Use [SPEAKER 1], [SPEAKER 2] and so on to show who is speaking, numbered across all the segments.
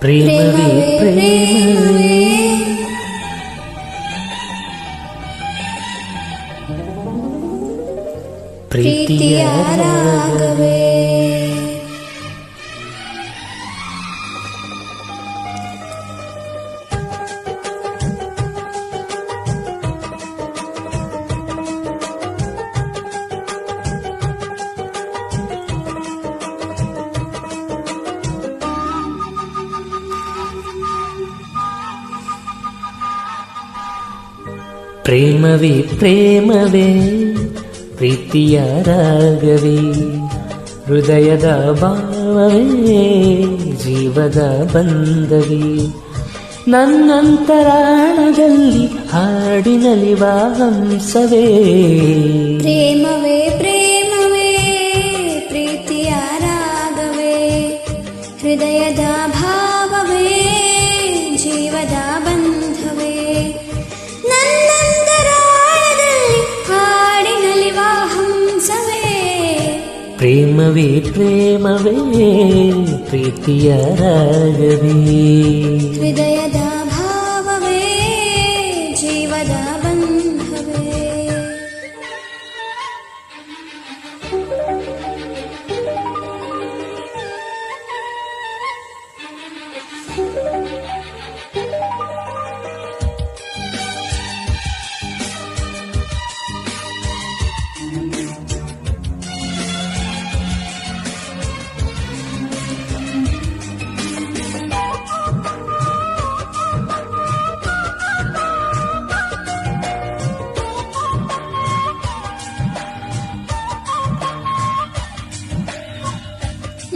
[SPEAKER 1] ಪ್ರೇಮವೇ ಪ್ರೇಮವೇ ಪ್ರೀತಿಯ ರಾಗವೇ ಪ್ರೇಮವೇ ಪ್ರೇಮವೇ, ಪ್ರೀತಿಯ ರಾಗವೇ, ಹೃದಯದ ಭಾವವೇ, ಜೀವದ ಬಂಧವೇ. ನನ್ನಂತರಾಣದಲ್ಲಿ ಹಾಡಿನಲಿವ ಹಂಸವೇ
[SPEAKER 2] ಪ್ರೇಮವೇ ಪ್ರೇಮವೇ, ಪ್ರೀತಿಯ ರಾಗವೇ, ಹೃದಯದ ಭಾವವೇ
[SPEAKER 1] ಪ್ರೇಮವೇ ಪ್ರೇಮವೇ ಪ್ರೀತಿಯ ರಾಗವೇ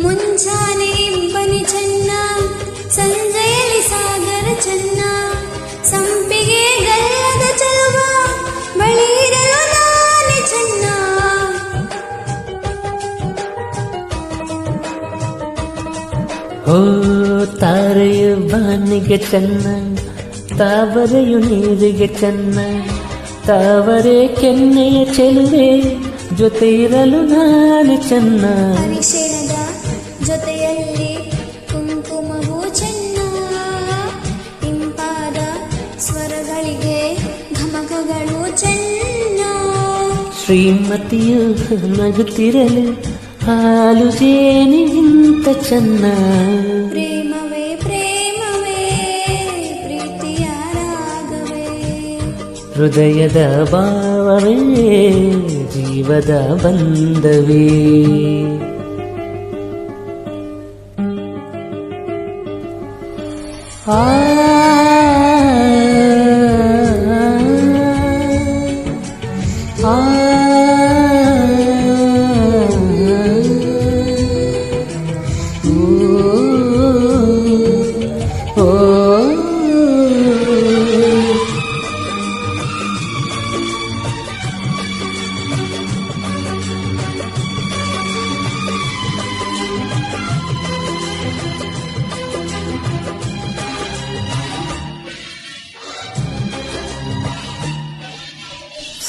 [SPEAKER 2] ಮುಂಜಾನೆ ಇಬ್ಬನಿ ಚೆನ್ನ ಸಂಜೆಯಲ್ಲಿ ಸಾಗರ ಚೆನ್ನ ಸಂಪಿಗೆ ಗಲ್ಲದ ಚೆಲುವ ಬಳಿರಲು ನಾನೇ ಚೆನ್ನ
[SPEAKER 1] ಓ ತಾರೆಯು ಬಾನಿಗೆ ಚೆನ್ನ ತಾವರೆಯು ನೀರಿಗೆ ಚೆನ್ನ ತಾವರೆ ಕೆನ್ನೆಯ ಚೆಲುವೆ ಜೊತೆ ಇರಲು ನಾನು ಚೆನ್ನ
[SPEAKER 2] ಅರಿಶಿಣದ ಜೊತೆಯಲ್ಲಿ ಕುಂಕುಮವು ಚೆನ್ನ. ಇಂಪಾದ ಸ್ವರಗಳಿಗೆ ಘಮಕಗಳು ಚೆನ್ನ.
[SPEAKER 1] ಶ್ರೀಮತಿಯು ನಗುತ್ತಿರಲು ಹಾಲು ಜೇನಿಗಿಂತ ಚೆನ್ನ.
[SPEAKER 2] ಪ್ರೇಮವೇ ಪ್ರೇಮವೇ ಪ್ರೀತಿಯ ರಾಗವೇ.
[SPEAKER 1] ಹೃದಯದ ಭಾವವೇ ಜೀವದ ಬಂಧವೇ. Ah.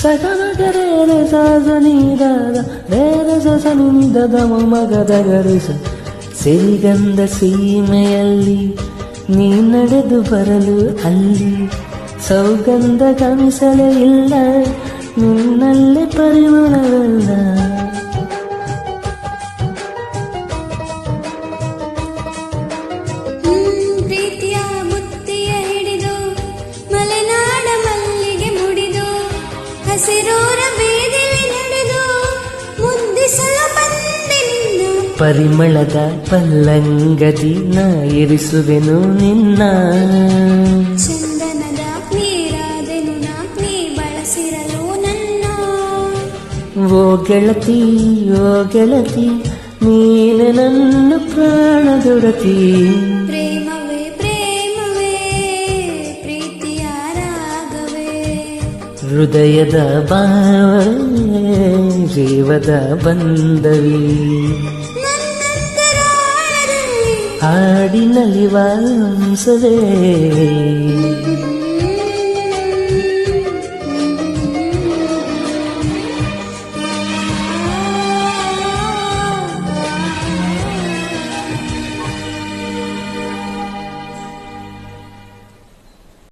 [SPEAKER 1] ಸಗಮಗರೇರೆ ಸಾಸನಿದಾದ ರೇರೆ ಸಸನಿ ನಿದದ ಮಗದ ಗರಿಸ ಸಿರಿಗಂಧ ಸೀಮೆಯಲ್ಲಿ ನೀ ನಡೆದು ಬರಲು ಅಲ್ಲಿ ಸೌಗಂಧ ಗಮಿಸಲೇ ಇಲ್ಲ, ನಿನ್ನಲ್ಲಿ ಪರಿಮಳವಲ್ಲ. ಪರಿಮಳದ ಪಲ್ಲಂಗದಿ ನಾ ಇರಿಸುವೆನು ನಿನ್ನ.
[SPEAKER 2] ಚಂದನದ ನೀರಾದೆನು ನಾ ನೀ ಬಳಸಿರಲು ನನ್ನ.
[SPEAKER 1] ಓ ಗೆಳತಿ ಓ ಗೆಳತಿ ನೀನು ನನ್ನ ಪ್ರಾಣದೊಡತಿ
[SPEAKER 2] ಪ್ರೇಮವೇ ಪ್ರೇಮವೇ ಪ್ರೀತಿಯ ರಾಗವೇ.
[SPEAKER 1] ಹೃದಯದ ಭಾವವೇ ಜೀವದ ಬಂದವಿ
[SPEAKER 2] ನನ್ನಂತರಾಳದಲ್ಲಿ
[SPEAKER 1] ಹಾಡಿನಲ್ಲಿ ವಾಸವೇ